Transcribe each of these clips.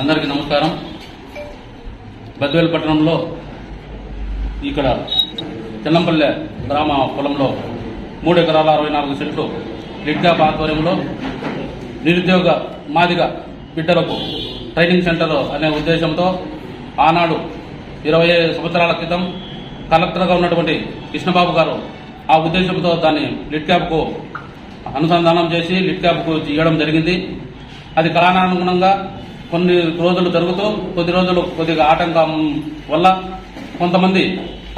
అందరికీ నమస్కారం. బద్వేల్ పట్టణంలో ఇక్కడ చెల్లంపల్లె గ్రామ పొలంలో మూడు ఎకరాల అరవై నాలుగు సెంట్లు లిడ్గాప్ ఆధ్వర్యంలో నిరుద్యోగ మాదిగ బిడ్డలకు ట్రైనింగ్ సెంటర్ అనే ఉద్దేశంతో ఆనాడు ఇరవై సంవత్సరాల క్రితం కలెక్టర్గా ఉన్నటువంటి కృష్ణబాబు గారు ఆ ఉద్దేశంతో దాన్ని లిడ్ క్యాప్కు అనుసంధానం చేసి లిడ్ క్యాప్కు ఇవ్వడం జరిగింది. అది కళానుగుణంగా కొన్ని రోజులు జరుగుతూ కొద్ది రోజులు కొద్దిగా ఆటంకం వల్ల కొంతమంది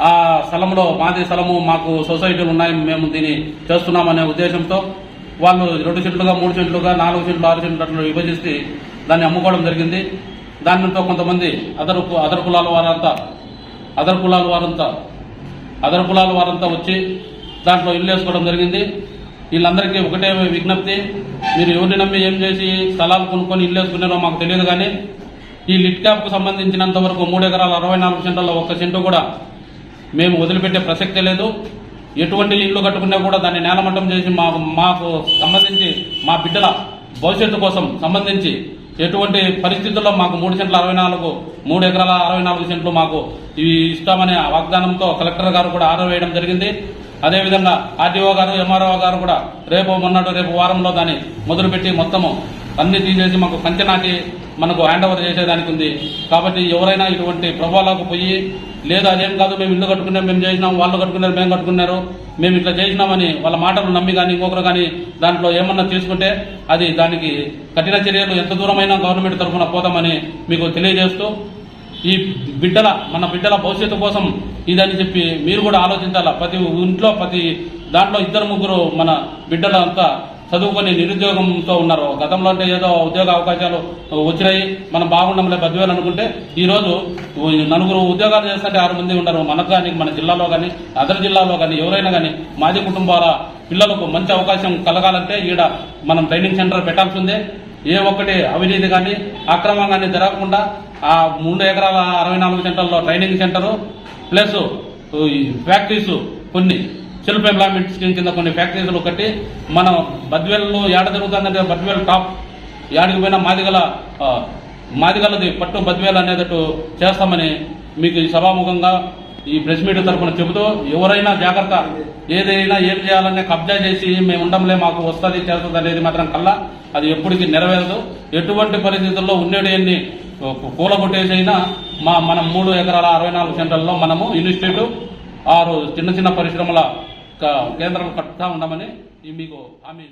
ఆ స్థలంలో మాది స్థలము మాకు సొసైటీలు ఉన్నాయి మేము దీన్ని చేస్తున్నామనే ఉద్దేశంతో వాళ్ళు రెండు సెంట్లుగా మూడు సెంట్లుగా నాలుగు సెంట్లు ఆరు సెంట్లు అట్లా విభజిస్తే దాన్ని అమ్ముకోవడం జరిగింది. దానితో కొంతమంది అదరు అదర్ కులాల వారంతా అదర్ కులాల వారంతా అదర్ కులాల వారంతా వచ్చి దాంట్లో ఇల్లు వేసుకోవడం జరిగింది. వీళ్ళందరికీ ఒకటే విజ్ఞప్తి మీరు ఎవరిని నమ్మి ఏం చేసి స్థలాలు కొనుక్కొని ఇల్లు వేసుకున్నారో మాకు తెలియదు కానీ ఈ లిట్ క్యాప్కు సంబంధించినంత వరకు మూడు ఎకరాల అరవై నాలుగు సెంట్లలో ఒక్క సెంటు కూడా మేము వదిలిపెట్టే ప్రసక్తే లేదు. ఎటువంటి ఇల్లు కట్టుకున్నా కూడా దాన్ని నేలమట్టం చేసి మాకు మాకు సంబంధించి మా బిడ్డల భవిష్యత్తు కోసం సంబంధించి ఎటువంటి పరిస్థితుల్లో మాకు మూడు సెంట్ల అరవై నాలుగు మూడు ఎకరాల అరవై నాలుగు సెంట్లు మాకు ఇవి ఇస్తామనే వాగ్దానంతో కలెక్టర్ గారు కూడా ఆర్డర్ వేయడం జరిగింది. అదేవిధంగా ఆర్టీఓ గారు ఎంఆర్ఓ గారు కూడా రేపు మొన్నటి రేపు వారంలో దాన్ని మొదలుపెట్టి మొత్తము అన్ని తీసేసి మాకు కంచె నాటి మనకు హ్యాండ్ ఓవర్ చేసేదానికి ఉంది. కాబట్టి ఎవరైనా ఇటువంటి ప్రభావాలకు పోయి లేదు అదేం కాదు మేము ఇల్లు కట్టుకున్నాం మేము చేసినాం వాళ్ళు కట్టుకున్నారు మేము కట్టుకున్నారు మేము ఇట్లా చేసినామని వాళ్ళ మాటలు నమ్మి కానీ ఇంకొకరు కానీ దాంట్లో ఏమన్నా తీసుకుంటే అది దానికి కఠిన చర్యలు ఎంత దూరమైనా గవర్నమెంట్ తరఫున పోతామని మీకు తెలియజేస్తూ ఈ బిడ్డల మన బిడ్డల భవిష్యత్తు కోసం ఇదని చెప్పి మీరు కూడా ఆలోచించాలా? ప్రతి ఇంట్లో ప్రతి దాంట్లో ఇద్దరు ముగ్గురు మన బిడ్డలంతా చదువుకొని నిరుద్యోగంతో ఉన్నారు. గతంలో అంటే ఏదో ఉద్యోగ అవకాశాలు వచ్చినాయి. మనం బాగుండంలే బద్వేలు అనుకుంటే ఈరోజు నలుగురు ఉద్యోగాలు చేస్తుంటే ఆరు మంది ఉన్నారు. మనకు కానీ మన జిల్లాలో కానీ అదర్ జిల్లాలో కానీ ఎవరైనా కానీ మాజీ కుటుంబాల పిల్లలకు మంచి అవకాశం కలగాలంటే ఈడ మనం ట్రైనింగ్ సెంటర్ పెట్టాల్సిందే ఏ ఒక్కటి అవినీతి కానీ అక్రమం కానీ జరగకుండా ఆ మూడు ఎకరాల అరవై నాలుగు సెంటర్లో ట్రైనింగ్ సెంటరు ప్లస్ ఈ ఫ్యాక్టరీస్ కొన్ని సెల్ఫ్ ఎంప్లాయ్మెంట్ స్కీమ్ కింద కొన్ని ఫ్యాక్టరీలు కట్టి మనం బద్వేల్లో ఏడ జరుగుతుందంటే బద్వేల్ టాప్ యాడికి పోయినా మాదిగల మాదిగలది పట్టు బద్వేలు అనేటట్టు చేస్తామని మీకు సభాముఖంగా ఈ ప్రెస్ మీట్ తరఫున చెబుతూ ఎవరైనా జాగ్రత్త ఏదైనా ఏం చేయాలనే కబ్జా చేసి మేము ఉండంలే మాకు వస్తుంది చేస్తుంది అనేది మాత్రం కల్లా. అది ఎప్పటికీ నెరవేరదు. ఎటువంటి పరిస్థితుల్లో ఉండేటివన్నీ కూలగొట్టేసైనా మా మనం మూడు ఎకరాల అరవై నాలుగు సెంటర్లో మనము ఇన్స్టిట్యూట్ ఆరు చిన్న చిన్న పరిశ్రమల క- కేంద్రాలు కట్టుతా ఉండమని మీకు హామీ